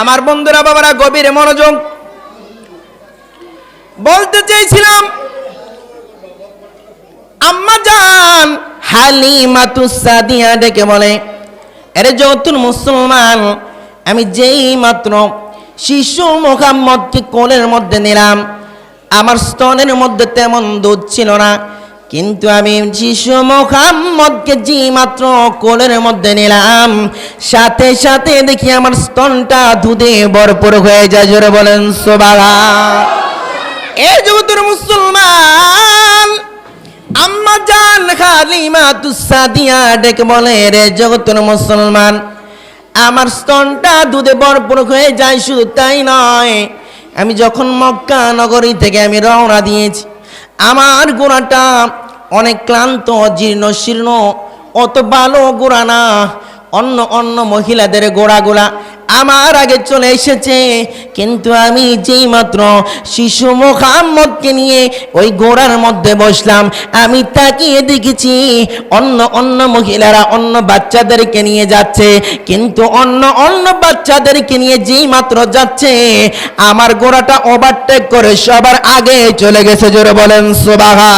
আমার বন্ধুরা বাবারা, গভীর মনোযোগ। বলতে চেয়েছিলাম, আম্মা জান হালিমাতু সাদিয়া ডেকে বলে আরে যতুন মুসলমান, আমি যেই মাত্র শিশু মোহাম্মদকে কোলের মধ্যে নিলাম, আমার স্তনের মধ্যে তেমন দুধ ছিল না কিন্তু আমি শিশু মোহাম্মদকে যে মাত্র কোলের মধ্যে নিলাম। সাথে সাথে দেখি আমার স্তনটা দুধে ভরপুর হয়ে যায়। জোরে বলেন সোবালা এ জগতের মুসলমান, আম্মা জান খালিমা তুসাদিয়া ডেকে বলে, রে জগতের মুসলমান, আমার স্তনটা দুধে ভরপুর হয়ে যায়, শুধু তাই নয়, আমি যখন মক্কা নগরী থেকে আমি রওনা দিয়েছি, আমার গোড়াটা অনেক ক্লান্ত, জীর্ণ, শীর্ণ অত ভালো গোড়া না। অন্য অন্য মহিলাদের গোড়াগুলা আমার আগে চলে এসেছে। কিন্তু আমি যেই মাত্র শিশু মোহাম্মদকে নিয়ে ওই গোড়ার মধ্যে বসলাম, আমি তাকিয়ে দেখেছি অন্য অন্য মহিলারা অন্য বাচ্চাদেরকে নিয়ে যাচ্ছে। কিন্তু অন্য অন্য বাচ্চাদেরকে নিয়ে যেই মাত্র যাচ্ছে, আমার গোড়াটা ওভারটেক করে সবার আগে চলে গেছে। জোরে বলেন সোবাহা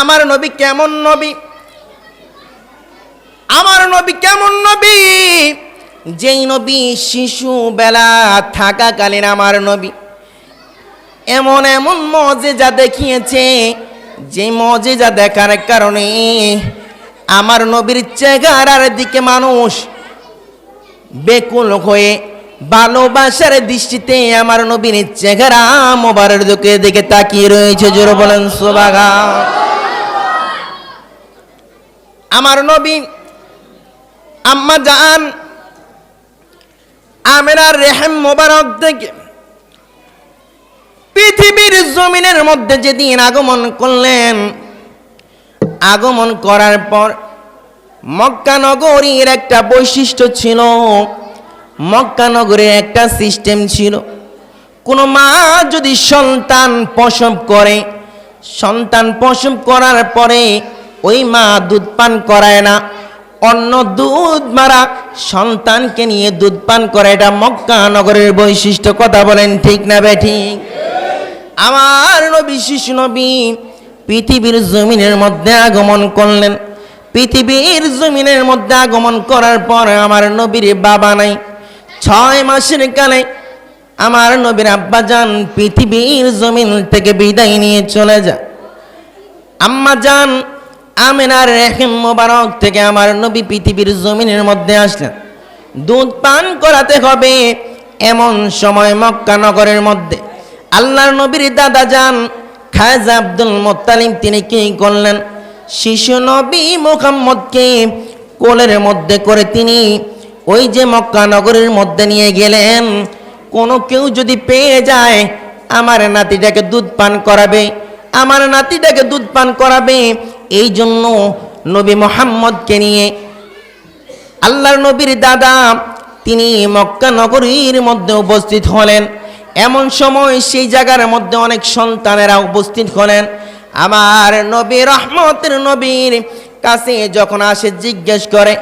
আমার নবী কেমন নবী? আমার নবী কেমন নবী? যেই নবী শিশু বেলা থাকাকালীন আমার নবী। এমন এমন মজেজা দেখিয়েছে, যে মজেজা দেখার কারণে আমার নবীর চেহারার দিকে মানুষ বেকুল হয়ে ভালোবাসার দৃষ্টিতে আমার নবীর চেহারা মোবারের দিকে দিকে তাকিয়ে রয়েছে। জোর বলেন সোবাগা আমার নবী আম্মা জান আমেরার রেহেম মোবারক থেকে পৃথিবীর জমিনের মধ্যে যেদিন আগমন করলেন, আগমন করার পর মক্কা নগরীর একটা বৈশিষ্ট্য ছিল, মক্কা নগরীর একটা সিস্টেম ছিল। কোনো মা যদি সন্তান প্রসব করে, সন্তান প্রসব করার পরে ওই মা দুধ পান করায় না, অন্য দুধ মারা সন্তানকে নিয়ে দুধ পান করে। এটা মক্কা নগরের বৈশিষ্ট্য, কথা বলেন ঠিক না বে ঠিক? আমার নবী, শিশু নবী পৃথিবীর জমিনের মধ্যে আগমন করলেন। পৃথিবীর জমিনের মধ্যে আগমন করার পর আমার নবীর বাবা নাই। ছয় মাসের কালে আমার নবীর আব্বা যান পৃথিবীর জমিন থেকে বিদায় নিয়ে চলে যায়। আম্মা যান আমেনার রেহেম মোবারক থেকে আমার নবী পৃথিবীর জমিনের মধ্যে আসলেন। দুধ পান করাতে হবে এমন সময় মক্কা নগরের মধ্যে। আল্লাহর নবীর দাদা যান, খাজা আব্দুল মোত্তালিম তিনি কি করলেন? শিশু নবী মোহাম্মদকে কোলের মধ্যে করে তিনি ওই যে মক্কা নগরের মধ্যে নিয়ে গেলেন। কোনো কেউ যদি পেয়ে যায়, আমার নাতিটাকে দুধ পান করাবে, আমার নাতিটাকে দুধ পান করাবে এই জন্য নবী মোহাম্মদকে নিয়ে আল্লাহর নবীর দাদা তিনি মক্কা নগরীর মধ্যে উপস্থিত হলেন। এমন সময় সেই জায়গার মধ্যে অনেক সন্তানেরা উপস্থিত হলেন। আমার নবীর রহমতের নবীর কাছে যখন আসে জিজ্ঞেস করে,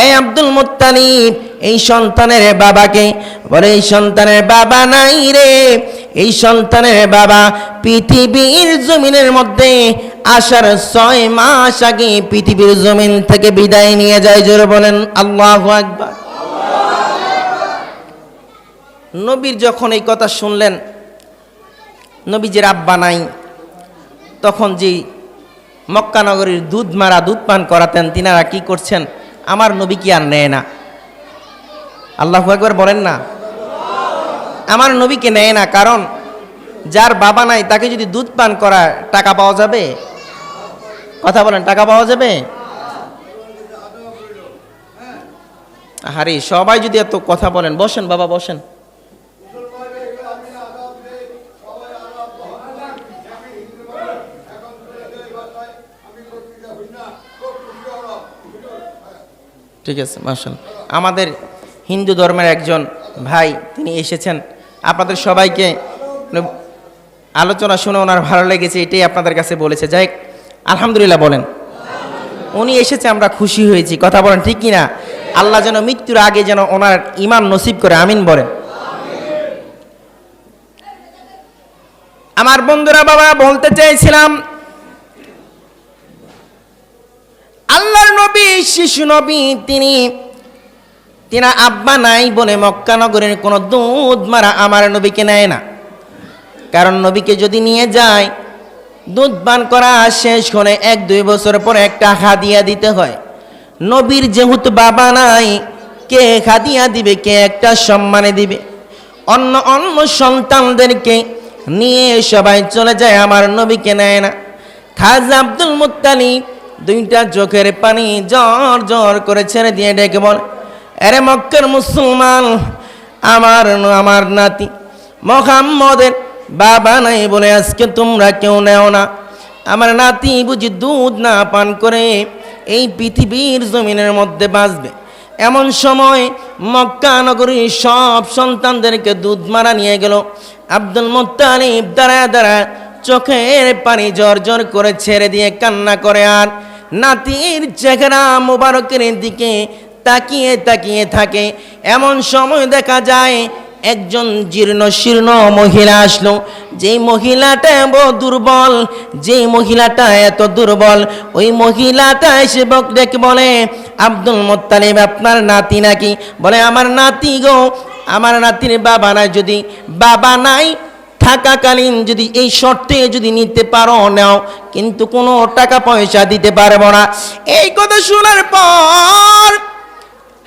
এই আব্দুল মুত্তালিব, এই সন্তানের বাবাকে বলে, এই সন্তানের বাবা নাই রে। এই সন্তানের বাবা পৃথিবীর জমিনের মধ্যে আসার ছয় মাস আগে পৃথিবীর জমিন থেকে বিদায় নিয়ে যায়। জোরে বলেন, আল্লাহ আকবার। নবীর যখন এই কথা শুনলেন, নবীজির আব্বা নাই, তখন যে মক্কানগরীর দুধ মারা, দুধ পান করাতেন, তিনারা কি করছেন? আমার নবী কি আর নেয় না? আল্লাহ একবার বলেন না? আমার নবীকে নেয় না, কারণ যার বাবা নাই, তাকে যদি দুধ পান করা টাকা পাওয়া যাবে? কথা বলেন, টাকা পাওয়া যাবে? আরে সবাই যদি এত কথা বলেন, বসেন বাবা, বসেন। ঠিক আছে মার্শাল আমাদের হিন্দু ধর্মের একজন ভাই, তিনি এসেছেন। আপনাদের সবাইকে আলোচনা শুনে ওনার ভালো লেগেছে, এটাই আপনাদের কাছে বলেছে। যাই আলহামদুলিল্লাহ বলেন। উনি এসেছে, আমরা খুশি হয়েছি। কথা বলেন, ঠিক কিনা? আল্লাহ যেন মৃত্যুর আগে যেন ওনার ইমান নসিব করে, আমিন বলেন। আমার বন্ধুরা, বাবা, বলতে চাইছিলাম আল্লাহর নবী, শিশু নবী, তিনি, তিনা আব্বা নাই বলে মক্কা নগরের কোনো দুধ মারা আমার নবীকে নেয় না। কারণ নবীকে যদি নিয়ে যায়, দুধ পান করা শেষ করে এক দুই বছর পরে একটা হাদিয়া দিতে হয়। নবীর যেহেতু বাবা নাই, কে হাদিয়া দিবে, কে একটা সম্মানে দিবে? অন্য অন্য সন্তানদেরকে নিয়ে সবাই চলে যায়, আমার নবীকে নেয় না। খাজা আব্দুল মুত্তালিব দুইটা চোখের পানি জ্বর জ্বর করে ছেড়ে দিয়ে ডেকে বলে আরে মক্কের মুসলমান, আমার আমার নাতি মোহাম্মদের বাবা নাই বলে আজকে তোমরা কেউ নেও না। আমার নাতি বুঝি দুধ না পান করে এই পৃথিবীর জমিনের মধ্যে বাঁচবে। এমন সময় মক্কা নগরী সব সন্তানদেরকে দুধ মারা নিয়ে গেল। আব্দুল মোত্তালিব দাঁড়ায় দাঁড়ায় চোখের পানি জর জর করে ছেড়ে দিয়ে কান্না করে আর নাতির চেহারা মোবারকের দিকে তাকিয়ে তাকিয়ে থাকে। এমন সময় দেখা যায়, একজন জীর্ণ শীর্ণ মহিলা আসলো। যেই মহিলাটা বড় দুর্বল, যেই মহিলাটা এত দুর্বল, ওই মহিলাটা এসে বক ডেকে বলে, আব্দুল মোত্তালিব, আপনার নাতি নাকি? বলে, আমার নাতি গো, আমার নাতির বাবা নাই, যদি বাবা নাই থাকাকালীন যদি এই শর্তে যদি নিতে পারো, নাও। কিন্তু কোনো টাকা পয়সা দিতে পারব না। এই কথা শোনার পর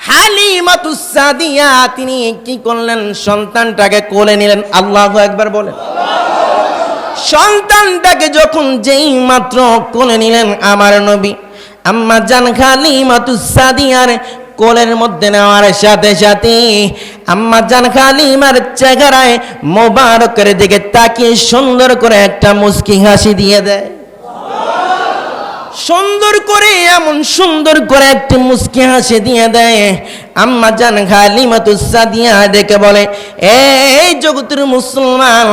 হালিমাতুসাদিয়া তিনি কি করলেন? সন্তানটাকে কোলে নিলেন। আল্লাহ একবার বলেন। সন্তানটাকে যখন যেই মাত্র কোলে নিলেন, আমার নবী, আম্মা জান খালিমাতুসাদিয়ার কোলের মধ্যে নেওয়ার সাথে সাথে আম্মা জান খালিমার চেহারায় মোবারকের দিকে তাকিয়ে সুন্দর করে একটা মুস্কি হাসি দিয়ে দেয়। সুন্দর করে, এমন সুন্দর করে একটি মুস্কি হাসি দিয়ে দেয়। আম্মা জান খালিমাতুসা দিয়া ডেকে বলে, এই জগতের মুসলমান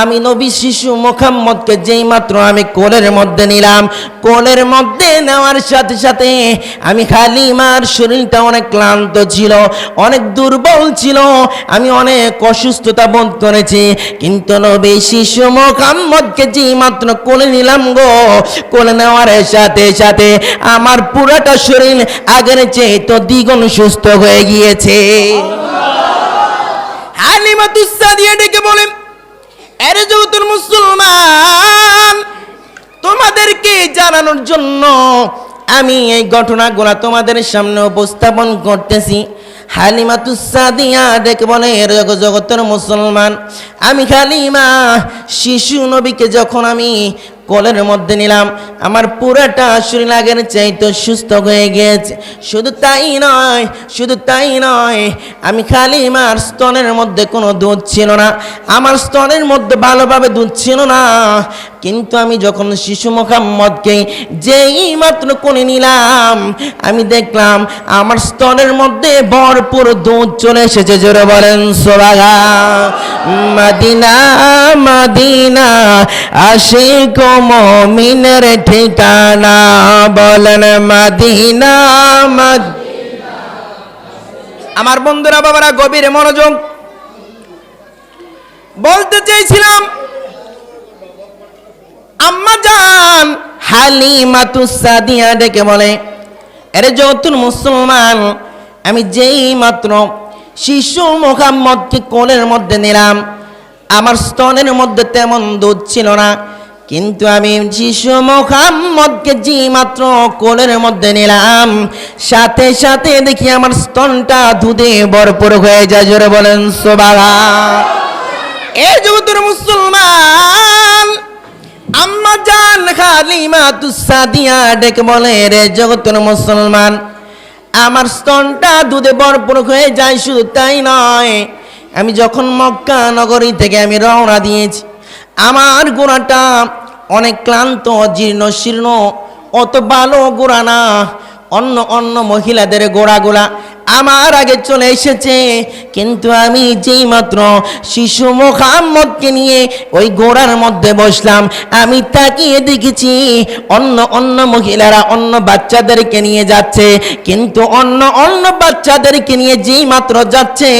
আমি নবী শিশু মোহাম্মদকে যেই মাত্র আমি কোলের মধ্যে নিলাম কোলের মধ্যে নেওয়ার সাথে সাথে আমি হালিমার শরীরটা অনেক ক্লান্ত ছিল অনেক দুর্বল ছিল আমি অনেক অসুস্থতা বোধ করেছি। কিন্তু নবী শিশু মোহাম্মদকে যেই মাত্র কোলে নিলাম গো কোলে নেওয়ার সাথে সাথে আমার পুরাটা শরীর আগের চেয়ে তো দ্বিগুণ সুস্থ হয়ে গিয়েছে। হালিমা তুসা দিয়ে ডেকে বলেন আরে যেহেতুর মুসলমান, তোমাদেরকে জানানোর জন্য আমি এই ঘটনাগুলা তোমাদের সামনে উপস্থাপন করতেছি। হালিমা তুসাদিয়া ডেকে বলে "এরে জগতের মুসলমান, আমি হালিমা শিশু নবীকে যখন আমি কোলের মধ্যে নিলাম। আমার পুরাটা শরীর আগের চাইতো সুস্থ হয়ে গেছে। শুধু তাই নয়, শুধু তাই নয়, আমি খালি আমার স্তনের মধ্যে কোনো দুধ ছিল না। আমার স্তনের মধ্যে ভালোভাবে দুধ ছিল না। কিন্তু আমি যখন শিশু মোহাম্মদকে যেই মাত্র কোণে নিলাম, আমি দেখলাম আমার স্তনের মধ্যে ভরপুর দুধ চলে এসেছে। জোরে বলেন সোবাগা মদিনা মদিনা, আশিক মমিনের ঠিকানা বলেন, মাদিনা মদ আমার বন্ধুরা, বাবারা, গভীর মনোযোগ। বলতে চেয়েছিলাম আম্মা জান হালিমাতুসাদিয়া ডেকে বলে আরে যতুন মুসলমান, আমি যেই মাত্র শিশু মোহাম্মদকে কোলের মধ্যে নিলাম, আমার স্তনের মধ্যে তেমন দুধ ছিল না, কিন্তু আমি শিশু মোহাম্মদকে যে মাত্র কোলের মধ্যে নিলাম, সাথে সাথে দেখি আমার স্তনটা দুধে ভরপুর হয়ে যায়, জোরে বলেন সোবালা এ জগতের মুসলমান আম্মা জান খালিমা তুসাদিয়া ডেকে বলে, রে জগতের মুসলমান, আমার স্তনটা দুধে ভরপুর হয়ে যায়, শুধু তাই নয়, আমি যখন মক্কা নগরী থেকে আমি রওনা দিয়েছি, আমার গোড়াটা অনেক ক্লান্ত, জীর্ণ, শীর্ণ, অত ভালো গোড়া না অন্য অন্য মহিলাদের গোড়াগুলা আমার আগে চলে এসেছে। কিন্তু আমি যেই মাত্র শিশু মোহাম্মদকে নিয়ে ওই গোড়ার মধ্যে বসলাম, আমি তাকিয়ে দেখেছি অন্য অন্য মহিলারা অন্য বাচ্চাদেরকে নিয়ে যাচ্ছে। কিন্তু অন্য অন্য বাচ্চাদেরকে নিয়ে যেই মাত্র যাচ্ছে,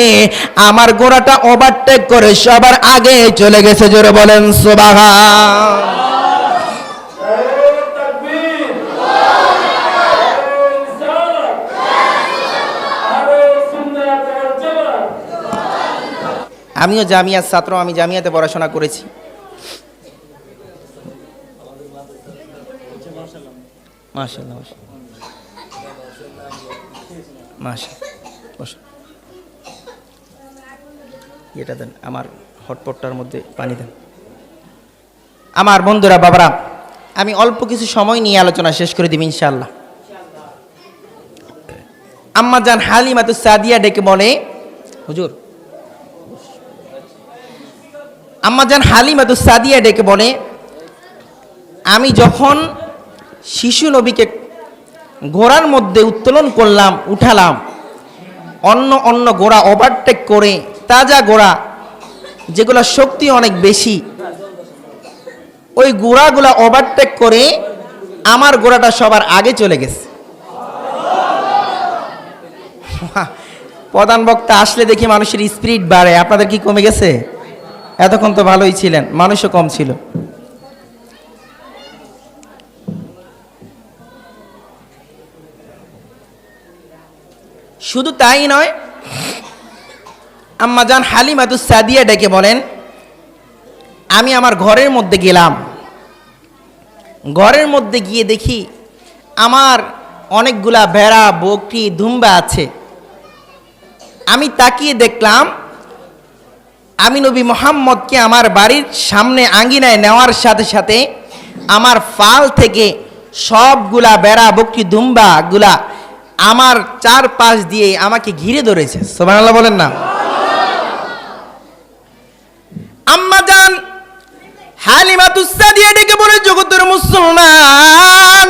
আমার গোড়াটা ওভারটেক করে সবার আগে চলে গেছে। জোরে বলেন সোবাহা আমিও জামিয়ার ছাত্র আমি জামিয়াতে পড়াশোনা করেছি। মাশাআল্লাহ মাশাআল্লাহ। এটা দেন আমার হটপটটার মধ্যে পানি দেন। আমার বন্ধুরা বাবারা আমি অল্প কিছু সময় নিয়ে আলোচনা শেষ করে দিব ইনশাআল্লাহ। আম্মা জান হালিমাতু সাদিয়া ডেকে বলে হুজুর আম্মাজান হালিমাতু সাদিয়া ডেকে বলে, আমি যখন শিশু নবীকে ঘোড়ার মধ্যে উত্তোলন করলাম, উঠালাম, অন্য অন্য ঘোড়া ওভারটেক করে, তাজা ঘোড়া, যেগুলো শক্তি অনেক বেশি, ওই ঘোড়াগুলা ওভারটেক করে আমার ঘোড়াটা সবার আগে চলে গেছে। প্রধান বক্তা আসলে দেখি মানুষের স্পিরিট বাড়ে, আপনাদের কি কমে গেছে? এতক্ষণ তো ভালোই ছিলেন, মানুষও কম ছিল। শুধু তাই নয়, আম্মা আম্মাজান হালিমাতু সাদিয়া ডেকে বলেন, আমি আমার ঘরের মধ্যে গেলাম। ঘরের মধ্যে গিয়ে দেখি আমার অনেকগুলা ভেড়া, বকরি, ধুম্বা আছে। আমি তাকিয়ে দেখলাম আমি নবী মোহাম্মদকে আমার বাড়ির সামনে আঙ্গিনায় নেওয়ার সাথে সাথে আমার ফাল থেকে সবগুলা বেড়া, বকরি, দুম্বাগুলা আমার চার পাশ দিয়ে আমাকে ঘিরে ধরেছে। সোমানাল্লাহ বলেন না। আম্মা যান হালিমাতুসা দিয়ে ডেকে বলে জগতের মুসলমান।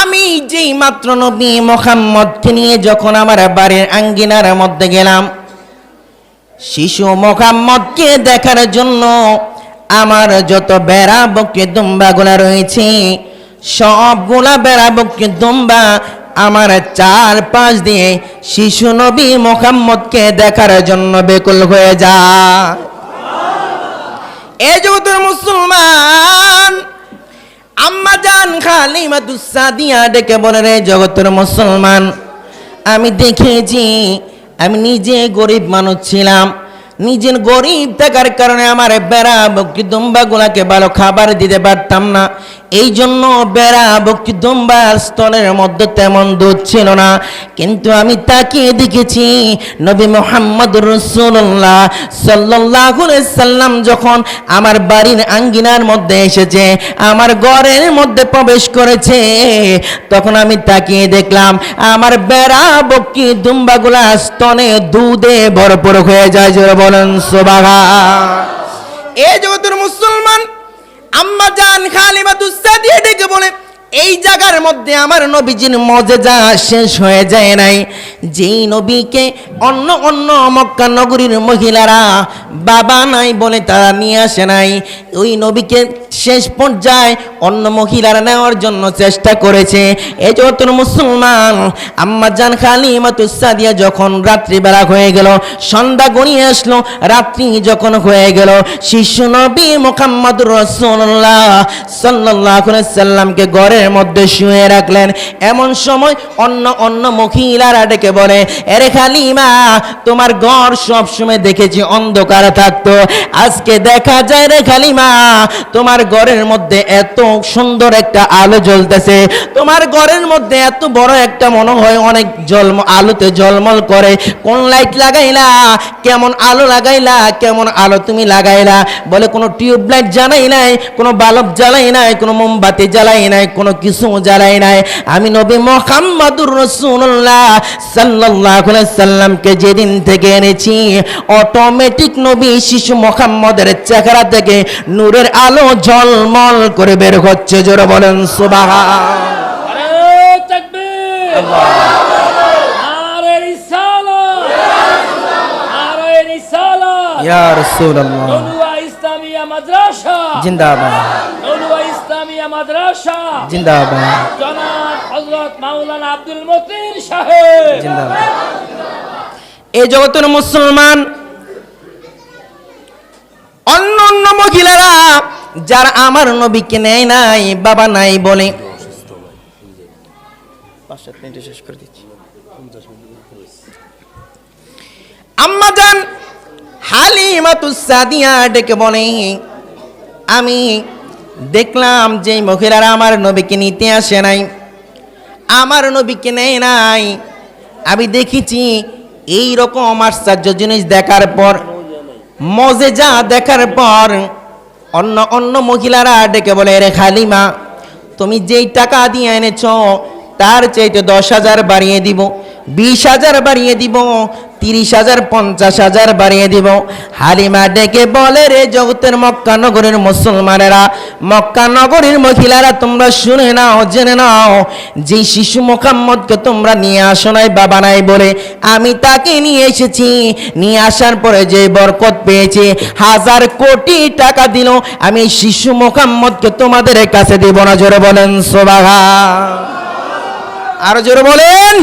আমি যেই মাত্র নবী মোহাম্মদকে নিয়ে যখন আমার বাড়ির আঙ্গিনার মধ্যে গেলাম শিশু মোহাম্মদকে দেখার জন্য আমার যত বেড়া বকে দুম্বাগুলা রয়েছে, সবগুলা বেড়া বকে দুম্বা আমার চার পাঁচ দিয়ে শিশু নবী মোহাম্মদকে দেখার জন্য বেকুল হয়ে যা। এ জগতের মুসলমান, আম্মা জান খালিমা দুসাদিয়া ডেকে বলে, রে জগতের মুসলমান, আমি দেখেছি আমি নিজে গরিব মানুষ ছিলাম। নিজের গরিব থাকার কারণে আমার বেড়া বক্কি দুম্বাগুলাকে ভালো খাবার দিতে পারতাম না। এই জন্য বেড়া বক্কি দুম্বার স্তনের মধ্যে তেমন দুধ ছিল না। কিন্তু আমি তাকিয়ে দেখেছি নবী মোহাম্মদ রসুল্লাহ সাল্লাহ সাল্লাম যখন আমার বাড়ির আঙ্গিনার মধ্যে এসেছে, আমার ঘরের মধ্যে প্রবেশ করেছে, তখন আমি তাকিয়ে দেখলাম আমার বেড়া বক্কি দুম্বাগুলা স্তনে দুধে ভরপুর হয়ে যায় জোরে বলেন সোবাগা এ জগতের মুসলমান আম্মা জান খালিমা দুসা দিয়ে ডেকে বলে এই জায়গার মধ্যে আমার নবীজির মজেজা শেষ হয়ে যায় নাই। যেই নবীকে অন্য অন্য মক্কা নগরীর মহিলারা বাবা নাই বলে তারা নিয়ে আসে নাই। ওই নবীকে শেষ পর্যায়ে অন্য মহিলারা নেওয়ার জন্য চেষ্টা করেছে। এই যত মুসলমান আম্মা জান খালি মাতুসাদিয়া যখন রাত্রিবেলা হয়ে গেল, সন্ধ্যা গড়িয়ে আসলো, রাত্রি যখন হয়ে গেল, শিশু নবী মোহাম্মদ রসুল্লাহ সাল্লাহ সাল্লামকে ঘরের মধ্যে শুয়ে রাখলেন। এমন সময় অন্য অন্য মহিলারা ডেকে বলে, এরে খালিমা, তোমার ঘর সব সময় দেখেছি অন্ধকার থাকতো। আজকে দেখা যায় রে খালিমা, তোমার ঘরের মধ্যে এত সুন্দর একটা আলো জ্বলতেছে। তোমার ঘরের মধ্যে এত বড় একটা মনে হয় অনেক জলম, আলোতে জলমল করে। কোন লাইট লাগাইলা? কেমন আলো লাগাইলা? কেমন আলো তুমি লাগাইলা? বলে, কোনো টিউব লাইট জ্বালাই নাই, কোনো বালব জ্বালাই নাই, কোনো মোমবাতি জ্বালাই নাই, কোনো কিছু জ্বালাই নাই। আমি নবী মোহাম্মদুর রসুল্লাহ সাল্লাহ সাল্লামকে যেদিন থেকে এনেছি অটোমেটিক নবী শিশু মোহাম্মদের চেহারা থেকে নূরের আলো ঝলমল করে বের হচ্ছে। জোরে বলেন সুবাহ ইয়া রাসূলুল্লাহ। ইসলামিয়া মাদ্রাসা। জিন্দাবাদ। মাদ্রাসা। জিন্দাবাদ। জনাব হযরত মাওলানা আব্দুল মতিন সাহেব। জিন্দাবাদ। এই জগতের মুসলমান অন্য অন্য মহিলারা যারা আমার নবীকে নেয় নাই বাবা নাই বলে। শেষ করে দিচ্ছি। আম্মা যান হালিমাতুস সাদিয়া ডেকে বলে আমি দেখলাম যে মহিলারা আমার নবীকে নিতে আসে নাই। আমার নবীকে নেয় নাই। আমি দেখেছি এই রকম আশ্চর্য জিনিস দেখার পর মজে যা দেখার পর অন্য অন্য মহিলারা ডেকে বলে রে খালিমা, তুমি যেই টাকা দিয়ে এনেছ, তার চাইতে দশ হাজার বাড়িয়ে দিব। বিশ হাজার বাড়িয়ে দিব, তিরিশ হাজার, পঞ্চাশ হাজার বাড়িয়ে দিব। হালিমা ডেকে বলে, রে জগতের মক্কা নগরের মুসলমানেরা, মক্কা নগরীর মহিলারা, তোমরা শুনে নাও, জেনে নাও যে শিশু মোহাম্মদকে তোমরা নিয়ে আসো নাই, বাবা নাই বলে, আমি তাকে নিয়ে এসেছি। নিয়ে আসার পরে যে বরকত পেয়েছে, হাজার কোটি টাকা দিল। আমি শিশু মোহাম্মদকে তোমাদের কাছে দেব না, জোরে বলেন সোবাহা আরও জোরে বলেন।